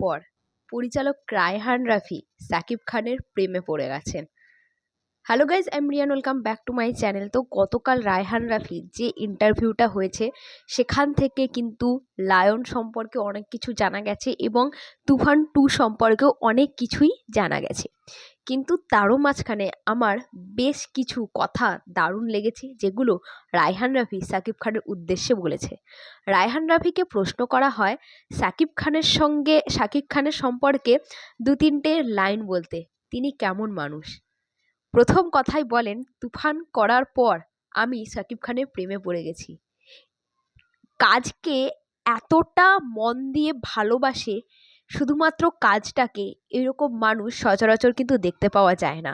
পর পরিচালক রায়হান রাফি সাকিব খানের প্রেমে পড়ে গেছেন। Hello guys am Rian welcome back to my channel তো গতকাল রায়হান রাফি যে ইন্টারভিউটা হয়েছে, সেখান থেকে কিন্তু লায়ন সম্পর্কে অনেক কিছু জানা গেছে এবং তুফান টু সম্পর্কেও অনেক কিছুই জানা গেছে। কিন্তু তারও মাঝখানে আমার বেশ কিছু কথা দারুণ লেগেছে, যেগুলো রায়হান রাফি সাকিব খানের উদ্দেশ্যে বলেছে। রায়হান রাফিকে প্রশ্ন করা হয়, সাকিব খানের সঙ্গে, সাকিব খানের সম্পর্কে দু তিনটে লাইন বলতে, তিনি কেমন মানুষ? প্রথম কথাই বলেন, তুফান করার পর আমি সাকিব খানের প্রেমে পড়ে গেছি। কাজকে এতটা মন দিয়ে ভালোবাসে শুধুমাত্র কাজটাকে এরকম মানুষ সচরাচর কিন্তু দেখতে পাওয়া যায় না।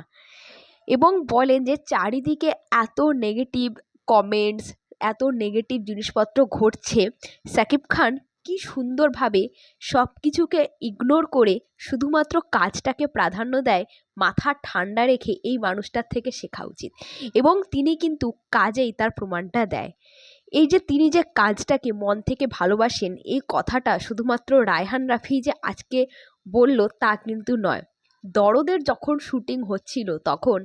এবং বলেন যে চারিদিকে এত নেগেটিভ কমেন্টস এত নেগেটিভ জিনিসপত্র ঘটছে, সাকিব খান কি সুন্দরভাবে সব কিছুকে ইগনোর করে শুধুমাত্র কাজটাকে প্রাধান্য দেয় মাথা ঠান্ডা রেখে এই মানুষটার থেকে শেখা উচিত। এবং তিনি কিন্তু কাজেই তার প্রমাণটা দেয়। এই যে তিনি যে কাজটাকে মন থেকে ভালোবাসেন, এই কথাটা শুধুমাত্র রায়হান রাফি যে আজকে বলল তা কিন্তু নয়। দরদের যখন শুটিং হচ্ছিল তখন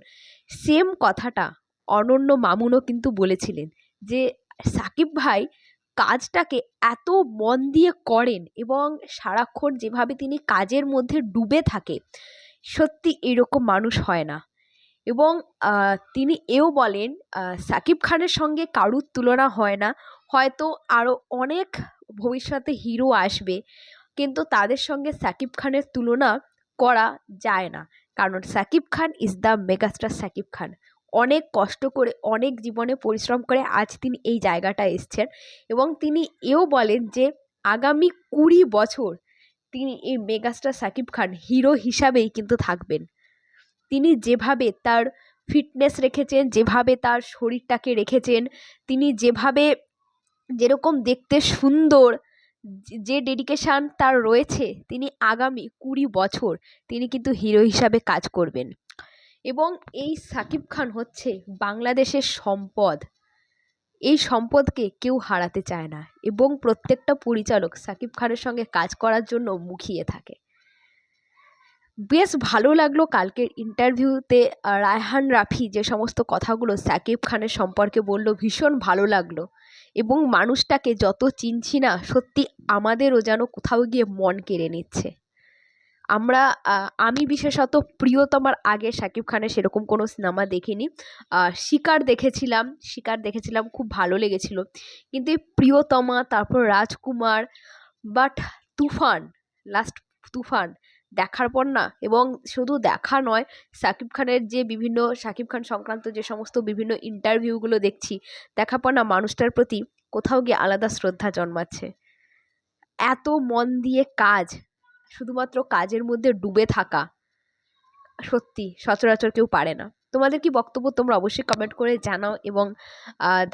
সেম কথাটা অনন্য মামুনও কিন্তু বলেছিলেন যে, সাকিব ভাই কাজটাকে এত মন দিয়ে করেন এবং সারাক্ষণ যেভাবে তিনি কাজের মধ্যে ডুবে থাকে, সত্যি এরকম মানুষ হয় না। এবং তিনি এও বলেন সাকিব খানের সঙ্গে কারুর তুলনা হয় না। হয়তো আরও অনেক ভবিষ্যতে হিরো আসবে, কিন্তু তাদের সঙ্গে সাকিব খানের তুলনা করা যায় না। কারণ Shakib Khan is the megastar Shakib Khan. অনেক কষ্ট করে, অনেক জীবনে পরিশ্রম করে আজ তিনি এই জায়গাটায় এসছেন এবং তিনি এও বলেন যে, আগামী কুড়ি বছর তিনি এই মেগাস্টার সাকিব খান হিরো হিসাবেই কিন্তু থাকবেন। তিনি যেভাবে তার ফিটনেস রেখেছেন, যেভাবে তার শরীরটাকে রেখেছেন, তিনি যেভাবে যেরকম দেখতে সুন্দর, যে ডেডিকেশান তার রয়েছে, তিনি আগামী কুড়ি বছর তিনি কিন্তু হিরো হিসাবে কাজ করবেন। এবং এই সাকিব খান হচ্ছে বাংলাদেশের সম্পদ। এই সম্পদকে কেউ হারাতে চায় না এবং প্রত্যেকটা পরিচালক সাকিব খানের সঙ্গে কাজ করার জন্য মুখিয়ে থাকে। বেশ ভালো লাগল কালকের ইন্টারভিউতে রায়হান রাফি যে সমস্ত কথাগুলো সাকিব খানের সম্পর্কে বলল, ভীষণ ভালো লাগল। এবং মানুষটাকে যত চিনছি না, সত্যি আমাদেরও যেন কোথাও গিয়ে মন কেড়ে নিচ্ছে। আমরা আমি বিশেষত প্রিয়তমার আগে শাকিব খানের সেরকম কোনো সিনেমা দেখিনি। শিকার দেখেছিলাম শিকার দেখেছিলাম, খুব ভালো লেগেছিল। কিন্তু এই প্রিয়তমা, তারপর রাজকুমার, বাট তুফান লাস্ট তুফান দেখার পর না, এবং শুধু দেখা নয় শাকিব খানের যে বিভিন্ন শাকিব খান সংক্রান্ত যে সমস্ত বিভিন্ন ইন্টারভিউগুলো দেখছি, দেখার পর না মানুষটার প্রতি কোথাও গিয়ে আলাদা শ্রদ্ধা জন্মাচ্ছে। এত মন দিয়ে কাজ, শুধুমাত্র কাজের মধ্যে ডুবে থাকা, সত্যি সচরাচর কেউ পারে না। তোমাদের কি বক্তব্য তোমরা অবশ্যই কমেন্ট করে জানাও, এবং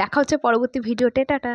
দেখা হচ্ছে পরবর্তী ভিডিওতে টাটা।